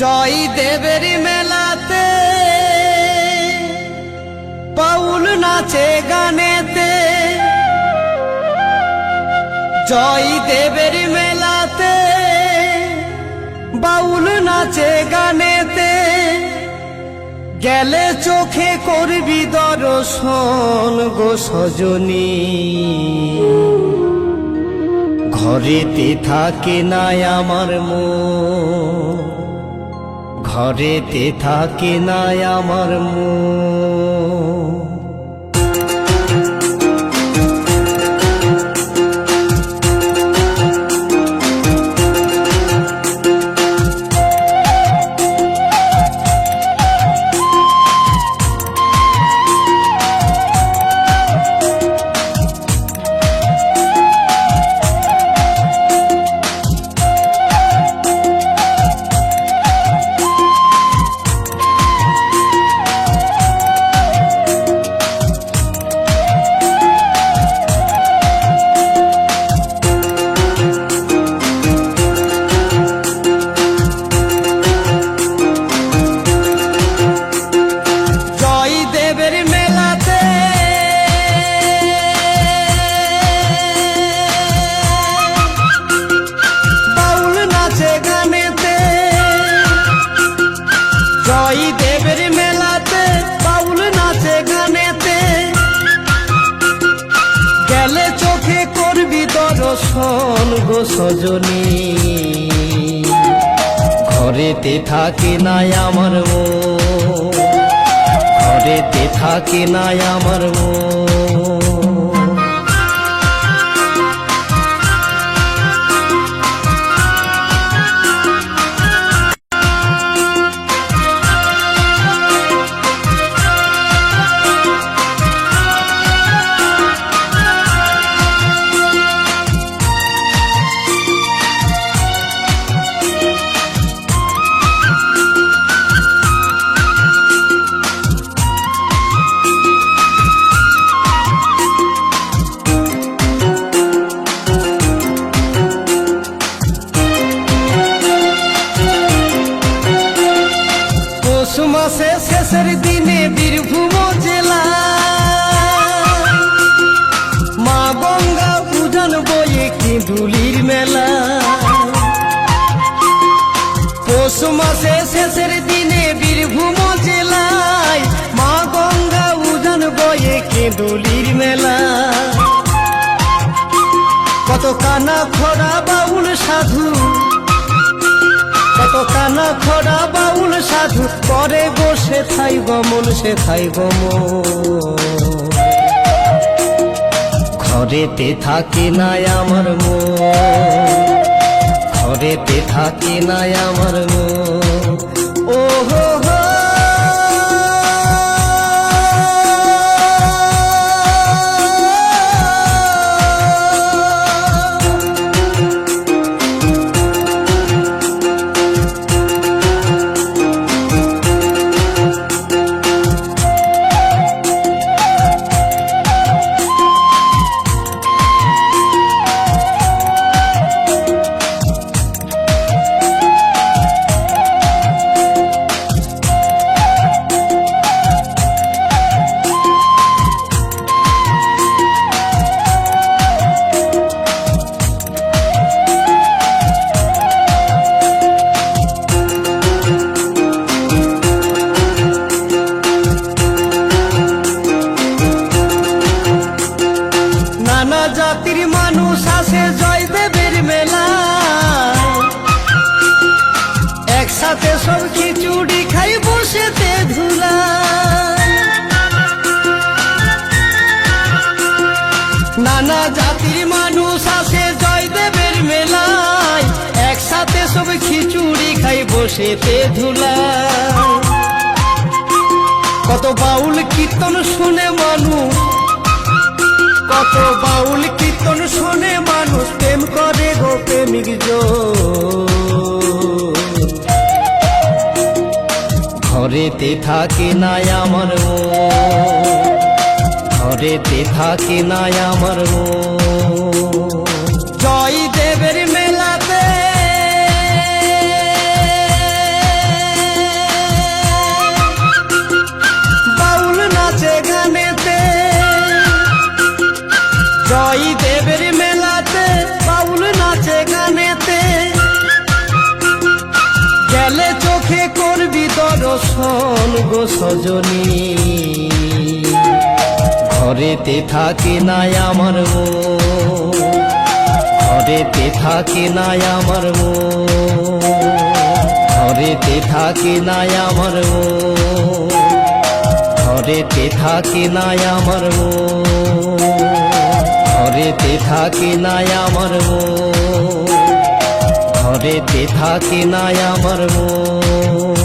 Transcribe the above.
জয় দেবের মেলাতে। পাউল নাচে গানেতে। জয় দেবের মেলাতে। বাউল নাচে গানেতে। গেলে চোখে করবি দর্শন গো সজনী। ঘরেতে থাকে নাই আমার মন। ঘরেতে থাকে না আমার মন। গেলে চোখে করবি দর্শন গো সজনী। ঘরেতে থাকে নাই আমার ও ঘরেতে থাকে নাই আমার মন। শেষের দিনে বীরভূম জেলা। মা গঙ্গা পূজন বয়ে কিঁদুলির মেলা। পৌষ মাসে শেষের দিনে বীরভূম জেলায় মা গঙ্গা উজান বয়ে কেঁদুলির মেলা। কত কানা খোড়া বাউল সাধু কত কানা খরা বাউল সাধু করে বসে থাই গমন সে থাই গমন ঘরেতে থাকে নাই আমার মন, ঘরেতে থাকে নাই আমার মন। নানা জাতির মানুষ আসে জয়দেবের মেলায়। একসাথে সব খিচুড়ি খাই বসেতে ধুলা কত বাউল কীর্তন শুনে মানুষ, কত বাউল কীর্তন শুনে মানুষ, প্রেম করে গো প্রেমিক ঘরেতে থাকে নাই আমার মন। ঘরেতে থাকে না আমার জয় দেবের মেলাতে। বাউল নাচে গানেতে। জয় দেবের মেলাতে বাউল নাচে গানেতে। গেলে চোখে করবি দর্শন গো সজনী। ঘরেতে থাকে নাই আমার মন। ঘরেতে থাকে নাই আমার মন। ঘরেতে থাকে নাই আমার মন। ঘরেতে থাকে নাই আমার মন। ঘরেতে থাকে নাই আমার মন। ঘরেতে থাকে নাই আমার মন।